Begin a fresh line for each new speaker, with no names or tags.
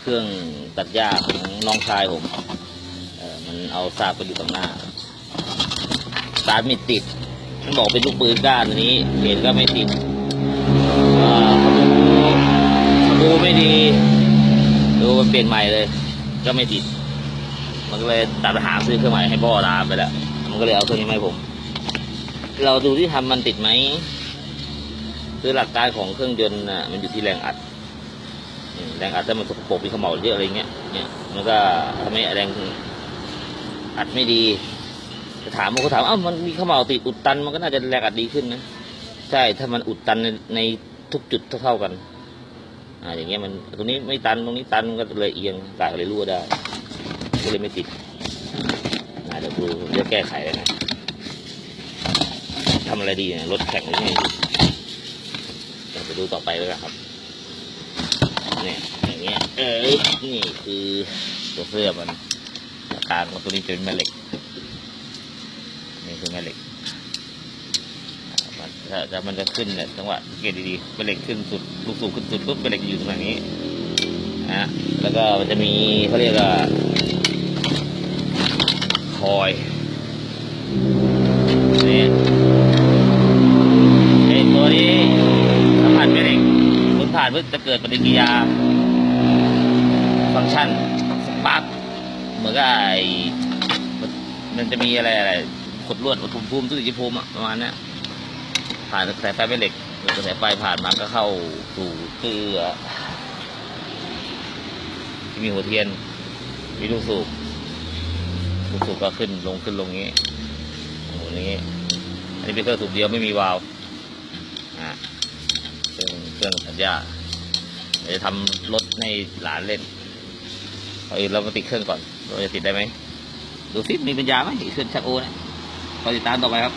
เครื่องตัดหญ้าของน้องชายผมเออมันเอาซากไปอยู่ตรงหน้า สาร์ทไม่ติด มันบอกเป็นลูกปืนก้านอันนี้เห็นก็ไม่ติดอ่าขบูไม่ดี ดูมันเปลี่ยนใหม่เลย ก็ไม่ติด มันก็เลยตัดปัญหาซื้อเครื่องใหม่ให้พ่อตาไปแล้ว มันก็เลยเอาเครื่องนี้มาให้ผม เราดูที่ทำมันติดไหมคือหลักการของเครื่องยนต์น่ะมันอยู่ที่แรงอัด แรงอัดถ้ามันสกปรกมีเขม่าเยอะอะไรเงี้ยเนี่ยมันก็ทำให้แรงอัดไม่ดีจะถามมันก็ถามอ้ามันมีเขม่าติดอุดตัน มันก็น่าจะแรงอัดดีขึ้นนะใช่ถ้ามันอุดตันในในทุกจุดเท่าๆกันอ่าอย่างเงี้ยมันตรงนี้ไม่ตันตรงนี้ตันมันก็เลยเอียงกายเลยรั่วได้ก็เลยไม่ติดอ่าเดี๋ยวดูเดี๋ยวแก้ไขเลยนะทำอะไรดีเนี่ยรถแข่งหรือไงเดี๋ยวไปดูต่อไปแล้วกันครับ เนี่ยอย่างเงี้ยเออนี่คือตัวเสื้อมันกลางของตัวนี้จะเป็นแม่เหล็กนี่คือแม่เหล็กมันถ้ามันจะขึ้นเนี่ยจังหวะสังเกตดีๆแม่เหล็กขึ้นสุดลูกสูบขึ้นสุดปุ๊บแม่เหล็กจะอยู่ตรงนี้นะฮะแล้วก็มันจะมีเขาเรียกว่าคอยนี่ไอ้ตัวนี้สัมผัสแม่เหล็กคุณ ผ่านเพื่อจะเกิดปฏิกิริยา ฟังก์ชันสปาร์คเหมือนกับไอ้มันจะมีอะไรอะไรขดลวดอุณหภูมิทุติยภูมิประมาณนี้ผ่านสายไฟแม่เหล็กกระแสไฟผ่านมาก็เข้าสู่เสื้อที่มีหัวเทียน มีลูกสูบลูกสูบก็ขึ้นลงขึ้นลงงี้โอ้โหนี้ อันนี้เป็นเครื่องสูบเดียวไม่มีวาล์ว เครื่องสัญญาเดี๋ยวจะทำรถให้หลานเล่นเอาอื่นเรามาติดเครื่องก่อนเราจะติดได้ไหมดูซิมีปัญญาไหมเครื่องชักโอนะคอยติดตามต่อไปครับ